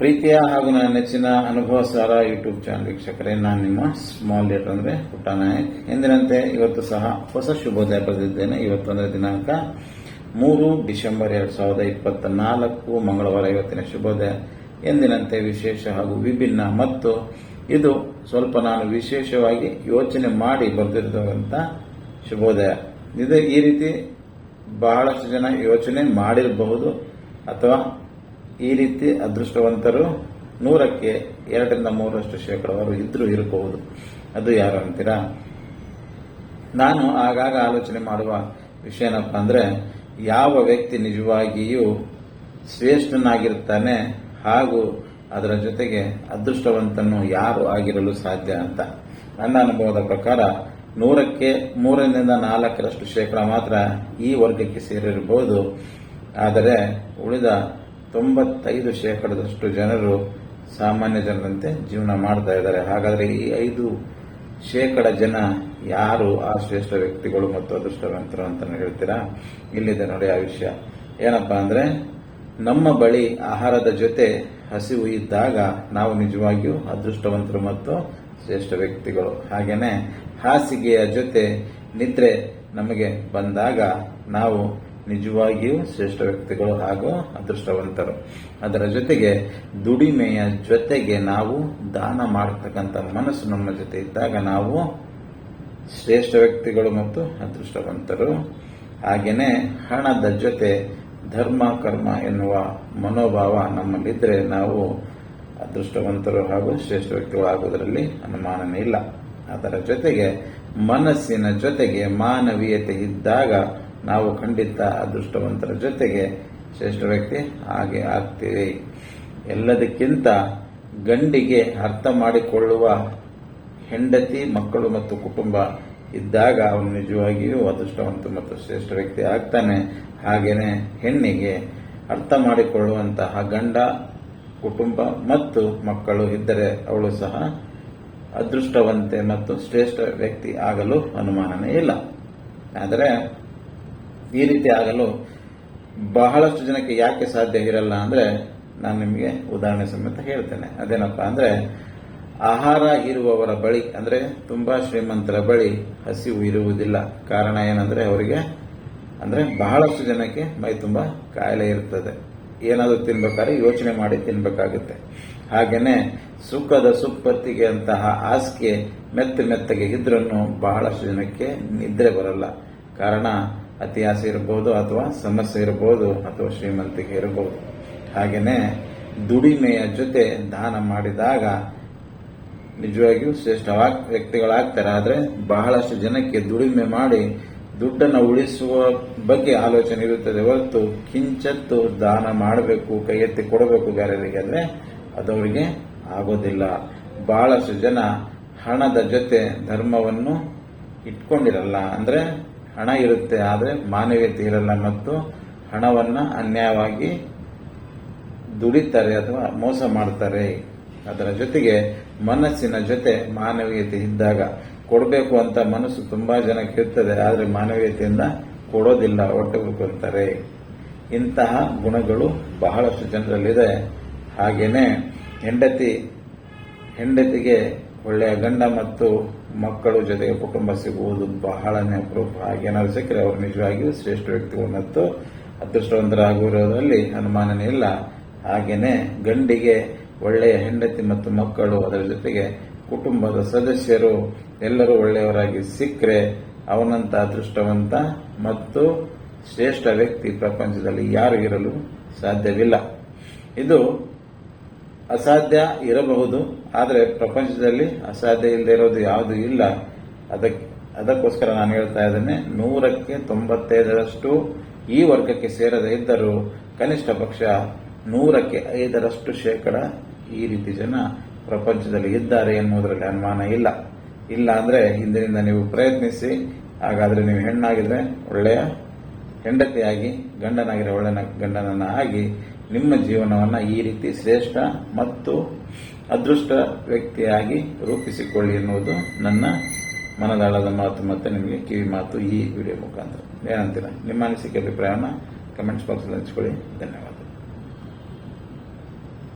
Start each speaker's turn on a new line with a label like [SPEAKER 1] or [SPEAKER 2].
[SPEAKER 1] ಪ್ರೀತಿಯ ಹಾಗೂ ನನ್ನ ನೆಚ್ಚಿನ ಅನುಭವ ಸಾರ ಯೂಟ್ಯೂಬ್ ಚಾನಲ್ ವೀಕ್ಷಕರೇ, ನಾನು ನಿಮ್ಮ ಸ್ಮಾಲ್ ಲೇಟರ್ ಅಂದ್ರೆ ಪುಟ್ಟ ನಾಯಕ್. ಎಂದಿನಂತೆ ಇವತ್ತು ಸಹ ಹೊಸ ಶುಭೋದಯ ಬರೆದಿದ್ದೇನೆ. ಇವತ್ತು ದಿನಾಂಕ ಮೂರು ಡಿಸೆಂಬರ್ ಎರಡು ಸಾವಿರದ ಇಪ್ಪತ್ತ ನಾಲ್ಕು ಮಂಗಳವಾರ ಇವತ್ತಿನ ಶುಭೋದಯ. ಎಂದಿನಂತೆ ವಿಶೇಷ ಹಾಗೂ ವಿಭಿನ್ನ ಮತ್ತು ಇದು ಸ್ವಲ್ಪ ನಾನು ವಿಶೇಷವಾಗಿ ಯೋಚನೆ ಮಾಡಿ ಬರೆದಿರುವಂತ ಶುಭೋದಯ. ಇದು ಈ ರೀತಿ ಬಹಳಷ್ಟು ಜನ ಯೋಚನೆ ಮಾಡಿರಬಹುದು ಅಥವಾ ಈ ರೀತಿ ಅದೃಷ್ಟವಂತರು ನೂರಕ್ಕೆ ಎರಡರಿಂದ ಮೂರರಷ್ಟು ಶೇಕಡವರು ಇದ್ರೂ ಇರಬಹುದು. ಅದು ಯಾರು ಅಂತೀರಾ? ನಾನು ಆಗಾಗ ಆಲೋಚನೆ ಮಾಡುವ ವಿಷಯ ಏನಪ್ಪ ಅಂದ್ರೆ, ಯಾವ ವ್ಯಕ್ತಿ ನಿಜವಾಗಿಯೂ ಶ್ರೇಷ್ಠನಾಗಿರ್ತಾನೆ ಹಾಗೂ ಅದರ ಜೊತೆಗೆ ಅದೃಷ್ಟವಂತನು ಯಾರು ಆಗಿರಲು ಸಾಧ್ಯ ಅಂತ. ನನ್ನ ಅನುಭವದ ಪ್ರಕಾರ ನೂರಕ್ಕೆ ಮೂರರಿಂದ ನಾಲ್ಕರಷ್ಟು ಶೇಕಡ ಮಾತ್ರ ಈ ವರ್ಗಕ್ಕೆ ಸೇರಿರಬಹುದು. ಆದರೆ ಉಳಿದ ತೊಂಬತ್ತೈದು ಶೇಕಡದಷ್ಟು ಜನರು ಸಾಮಾನ್ಯ ಜನರಂತೆ ಜೀವನ ಮಾಡ್ತಾ ಇದ್ದಾರೆ. ಹಾಗಾದರೆ ಈ ಐದು ಶೇಕಡ ಜನ ಯಾರು ಆ ಶ್ರೇಷ್ಠ ವ್ಯಕ್ತಿಗಳು ಮತ್ತು ಅದೃಷ್ಟವಂತರು ಅಂತ ಹೇಳ್ತೀರಾ? ಇಲ್ಲಿದೆ ನೋಡಿ ಆ ವಿಷಯ. ಏನಪ್ಪಾ ಅಂದರೆ, ನಮ್ಮ ಬಳಿ ಆಹಾರದ ಜೊತೆ ಹಸಿವು ಇದ್ದಾಗ ನಾವು ನಿಜವಾಗಿಯೂ ಅದೃಷ್ಟವಂತರು ಮತ್ತು ಶ್ರೇಷ್ಠ ವ್ಯಕ್ತಿಗಳು. ಹಾಗೆಯೇ ಹಾಸಿಗೆಯ ಜೊತೆ ನಿದ್ರೆ ನಮಗೆ ಬಂದಾಗ ನಾವು ನಿಜವಾಗಿಯೂ ಶ್ರೇಷ್ಠ ವ್ಯಕ್ತಿಗಳು ಹಾಗೂ ಅದೃಷ್ಟವಂತರು. ಅದರ ಜೊತೆಗೆ ದುಡಿಮೆಯ ಜೊತೆಗೆ ನಾವು ದಾನ ಮಾಡತಕ್ಕಂಥ ಮನಸ್ಸು ನಮ್ಮ ಜೊತೆ ಇದ್ದಾಗ ನಾವು ಶ್ರೇಷ್ಠ ವ್ಯಕ್ತಿಗಳು ಮತ್ತು ಅದೃಷ್ಟವಂತರು. ಹಾಗೆಯೇ ಹಣದ ಜೊತೆ ಧರ್ಮ, ಕರ್ಮ ಎನ್ನುವ ಮನೋಭಾವ ನಮ್ಮಲ್ಲಿದ್ದರೆ ನಾವು ಅದೃಷ್ಟವಂತರು ಹಾಗೂ ಶ್ರೇಷ್ಠ ವ್ಯಕ್ತಿಗಳು ಆಗುವುದರಲ್ಲಿ ಅನುಮಾನನೇ ಇಲ್ಲ. ಅದರ ಜೊತೆಗೆ ಮನಸ್ಸಿನ ಜೊತೆಗೆ ಮಾನವೀಯತೆ ಇದ್ದಾಗ ನಾವು ಖಂಡಿತ ಅದೃಷ್ಟವಂತರ ಜೊತೆಗೆ ಶ್ರೇಷ್ಠ ವ್ಯಕ್ತಿ ಹಾಗೆ ಆಗ್ತೀವಿ. ಎಲ್ಲದಕ್ಕಿಂತ ಗಂಡಿಗೆ ಅರ್ಥ ಮಾಡಿಕೊಳ್ಳುವ ಹೆಂಡತಿ, ಮಕ್ಕಳು ಮತ್ತು ಕುಟುಂಬ ಇದ್ದಾಗ ಅವನು ನಿಜವಾಗಿಯೂ ಅದೃಷ್ಟವಂತ ಮತ್ತು ಶ್ರೇಷ್ಠ ವ್ಯಕ್ತಿ ಆಗ್ತಾನೆ. ಹಾಗೇನೆ ಹೆಣ್ಣಿಗೆ ಅರ್ಥ ಮಾಡಿಕೊಳ್ಳುವಂತಹ ಗಂಡ, ಕುಟುಂಬ ಮತ್ತು ಮಕ್ಕಳು ಇದ್ದರೆ ಅವಳು ಸಹ ಅದೃಷ್ಟವಂತೆ ಮತ್ತು ಶ್ರೇಷ್ಠ ವ್ಯಕ್ತಿ ಆಗಲು ಅನುಮಾನನೇ ಇಲ್ಲ. ಆದರೆ ಈ ರೀತಿ ಆಗಲು ಬಹಳಷ್ಟು ಜನಕ್ಕೆ ಯಾಕೆ ಸಾಧ್ಯ ಇರಲ್ಲ ಅಂದ್ರೆ ನಾನು ನಿಮಗೆ ಉದಾಹರಣೆ ಸಮೇತ ಹೇಳ್ತೇನೆ. ಅದೇನಪ್ಪ ಅಂದ್ರೆ ಆಹಾರ ಇರುವವರ ಬಳಿ ಅಂದ್ರೆ ತುಂಬಾ ಶ್ರೀಮಂತರ ಬಳಿ ಹಸಿವು ಇರುವುದಿಲ್ಲ. ಕಾರಣ ಏನಂದ್ರೆ ಅವರಿಗೆ ಅಂದ್ರೆ ಬಹಳಷ್ಟು ಜನಕ್ಕೆ ಮೈ ತುಂಬಾ ಕಾಯಿಲೆ ಇರ್ತದೆ. ಏನಾದರೂ ತಿನ್ಬೇಕಾದ್ರೆ ಯೋಚನೆ ಮಾಡಿ ತಿನ್ಬೇಕಾಗುತ್ತೆ. ಹಾಗೇನೆ ಸುಖದ ಸುಪ್ಪತ್ತಿಗೆ ಅಂತಹ ಹಾಸಿಗೆ ಮೆತ್ತ ಮೆತ್ತಗೆ ಇದ್ರೂ ಬಹಳಷ್ಟು ಜನಕ್ಕೆ ನಿದ್ರೆ ಬರಲ್ಲ. ಕಾರಣ ಅತಿ ಆಸೆ ಇರಬಹುದು ಅಥವಾ ಸಮಸ್ಯೆ ಇರಬಹುದು ಅಥವಾ ಶ್ರೀಮಂತಿಕೆ ಇರಬಹುದು. ಹಾಗೆಯೇ ದುಡಿಮೆಯ ಜೊತೆ ದಾನ ಮಾಡಿದಾಗ ನಿಜವಾಗಿಯೂ ಶ್ರೇಷ್ಠವಾಗ, ವ್ಯಕ್ತಿಗಳಾಗ್ತಾರೆ. ಆದರೆ ಬಹಳಷ್ಟು ಜನಕ್ಕೆ ದುಡಿಮೆ ಮಾಡಿ ದುಡ್ಡನ್ನು ಉಳಿಸುವ ಬಗ್ಗೆ ಆಲೋಚನೆ ಇರುತ್ತದೆ. ಹೊರತು ಕಿಂಚತ್ತು ದಾನ ಮಾಡಬೇಕು ಕೈ ಎತ್ತಿ ಕೊಡಬೇಕು ಬೇರೆಯವರಿಗೆ ಅಂದರೆ ಅದವರಿಗೆ ಆಗೋದಿಲ್ಲ. ಬಹಳಷ್ಟು ಜನ ಹಣದ ಜೊತೆ ಧರ್ಮವನ್ನು ಇಟ್ಕೊಂಡಿರಲ್ಲ. ಅಂದ್ರೆ ಹಣ ಇರುತ್ತೆ, ಆದರೆ ಮಾನವೀಯತೆ ಇರಲ್ಲ ಮತ್ತು ಹಣವನ್ನ ಅನ್ಯಾಯವಾಗಿ ದುಡಿತಾರೆ ಅಥವಾ ಮೋಸ ಮಾಡ್ತಾರೆ. ಅದರ ಜೊತೆಗೆ ಮನಸ್ಸಿನ ಜೊತೆ ಮಾನವೀಯತೆ ಇದ್ದಾಗ ಕೊಡಬೇಕು ಅಂತ ಮನಸ್ಸು ತುಂಬಾ ಜನಕ್ಕೆ ಇರ್ತದೆ, ಆದರೆ ಮಾನವೀಯತೆಯಿಂದ ಕೊಡೋದಿಲ್ಲ ಹೊಟ್ಟೆ ಉಳ್ಕೊಳ್ತಾರೆ ಇಂತಹ ಗುಣಗಳು ಬಹಳಷ್ಟು ಜನರಲ್ಲಿದೆ. ಹಾಗೆಯೇ ಹೆಂಡತಿ, ಹೆಂಡತಿಗೆ ಒಳ್ಳೆಯ ಗಂಡ ಮತ್ತು ಮಕ್ಕಳು ಜೊತೆಗೆ ಕುಟುಂಬ ಸಿಗುವುದು ಬಹಳನೇ ಅಪರೂಪ. ಹಾಗೇನಾದ್ರು ಸಿಕ್ಕರೆ ಅವರು ನಿಜವಾಗಿಯೂ ಶ್ರೇಷ್ಠ ವ್ಯಕ್ತಿಗಳು ಮತ್ತು ಅದೃಷ್ಟವಂತರಾಗಿರೋದ್ರಲ್ಲಿ ಅನುಮಾನನೇ ಇಲ್ಲ. ಹಾಗೆಯೇ ಗಂಡಿಗೆ ಒಳ್ಳೆಯ ಹೆಂಡತಿ ಮತ್ತು ಮಕ್ಕಳು, ಅದರ ಜೊತೆಗೆ ಕುಟುಂಬದ ಸದಸ್ಯರು ಎಲ್ಲರೂ ಒಳ್ಳೆಯವರಾಗಿ ಸಿಕ್ಕರೆ ಅವನಂತ ಅದೃಷ್ಟವಂತ ಮತ್ತು ಶ್ರೇಷ್ಠ ವ್ಯಕ್ತಿ ಪ್ರಪಂಚದಲ್ಲಿ ಯಾರು ಇರಲು ಸಾಧ್ಯವಿಲ್ಲ. ಇದು ಅಸಾಧ್ಯ ಇರಬಹುದು, ಆದರೆ ಪ್ರಪಂಚದಲ್ಲಿ ಅಸಾಧ್ಯ ಇಲ್ಲದೆ ಇರೋದು ಯಾವುದು ಇಲ್ಲ. ಅದಕ್ಕೆ ಅದಕ್ಕೋಸ್ಕರ ನಾನು ಹೇಳ್ತಾ ಇದ್ದೇನೆ, ನೂರಕ್ಕೆ ತೊಂಬತ್ತೈದರಷ್ಟು ಈ ವರ್ಗಕ್ಕೆ ಸೇರದೇ ಇದ್ದರೂ ಕನಿಷ್ಠ ಪಕ್ಷ ನೂರಕ್ಕೆ ಐದರಷ್ಟು ಶೇಕಡ ಈ ರೀತಿ ಜನ ಪ್ರಪಂಚದಲ್ಲಿ ಇದ್ದಾರೆ ಎನ್ನುವುದರಲ್ಲಿ ಅನುಮಾನ ಇಲ್ಲ. ಇಲ್ಲ ಅಂದ್ರೆ ಹಿಂದಿನಿಂದ ನೀವು ಪ್ರಯತ್ನಿಸಿ, ಹಾಗಾದ್ರೆ ನೀವು ಹೆಣ್ಣಾಗಿದ್ರೆ ಒಳ್ಳೆಯ ಹೆಂಡತಿಯಾಗಿ, ಗಂಡನಾಗಿರೋ ಒಳ್ಳೆಯ ಗಂಡನನ್ನ ಆಗಿ ನಿಮ್ಮ ಜೀವನವನ್ನ ಈ ರೀತಿ ಶ್ರೇಷ್ಠ ಮತ್ತು ಅದೃಷ್ಟ ವ್ಯಕ್ತಿಯಾಗಿ ರೂಪಿಸಿಕೊಳ್ಳಿ ಎನ್ನುವುದು ನನ್ನ ಮನದಾಳದ ಮಾತು ಮತ್ತೆ ನಿಮಗೆ ಕಿವಿ ಮಾತು ಈ ವಿಡಿಯೋ ಮುಖಾಂತರ. ಏನಂತೀರ? ನಿಮ್ಮ ಅನಿಸಿಕೆ ಅಭಿಪ್ರಾಯವನ್ನು ಕಮೆಂಟ್ಸ್ ಬಾಕ್ಸಲ್ಲಿ ಹಂಚ್ಕೊಳ್ಳಿ. ಧನ್ಯವಾದ.